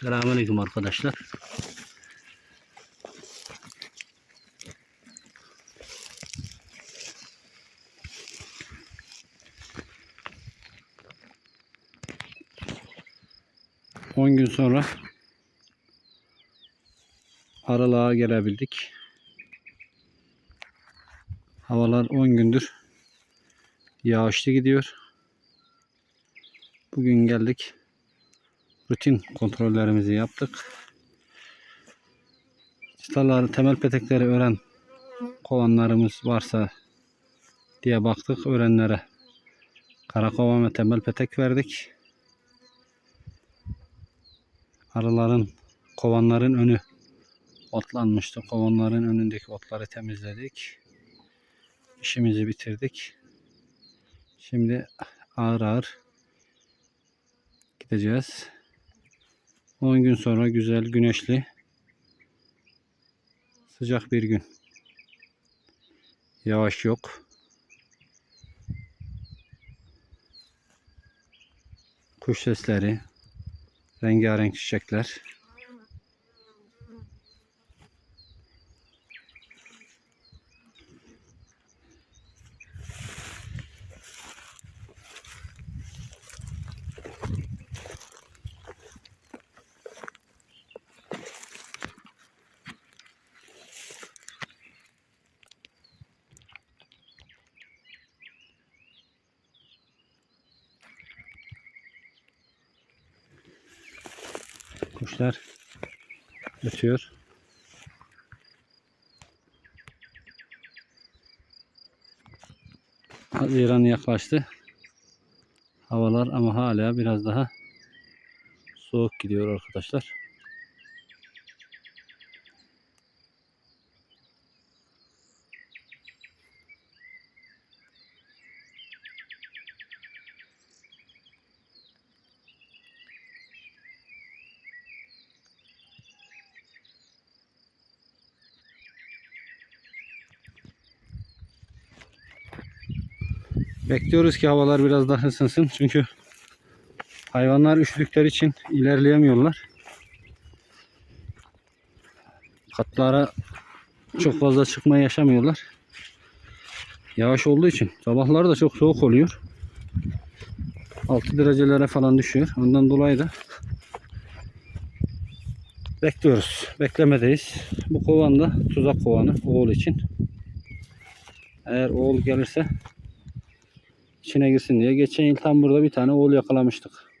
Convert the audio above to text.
Selamünaleyküm arkadaşlar. On gün sonra aralığa gelebildik. Havalar 10 gündür yağışlı gidiyor. Bugün geldik. Rutin kontrollerimizi yaptık. Çıtaları, temel petekleri ören kovanlarımız varsa diye baktık. Örenlere kara kovan ve temel petek verdik. Arıların kovanların önü otlanmıştı. Kovanların önündeki otları temizledik. İşimizi bitirdik. Şimdi ağır ağır gideceğiz. 10 gün sonra güzel güneşli sıcak bir gün. Yağış yok. Kuş sesleri, rengarenk çiçekler. Kuşlar ötüyor. Haziran yaklaştı. Havalar ama hala biraz daha soğuk gidiyor arkadaşlar. Bekliyoruz ki havalar biraz daha ısınsın. Çünkü hayvanlar üşüdükleri için ilerleyemiyorlar. Katlara çok fazla çıkma yaşamıyorlar. Yağış olduğu için sabahları da çok soğuk oluyor. 6 derecelere falan düşüyor. Ondan dolayı da bekliyoruz. Beklemedeyiz. Bu kovan da tuzak kovanı oğul için. Eğer oğul gelirse içine girsin diye. Geçen yıl tam burada bir tane oğul yakalamıştık.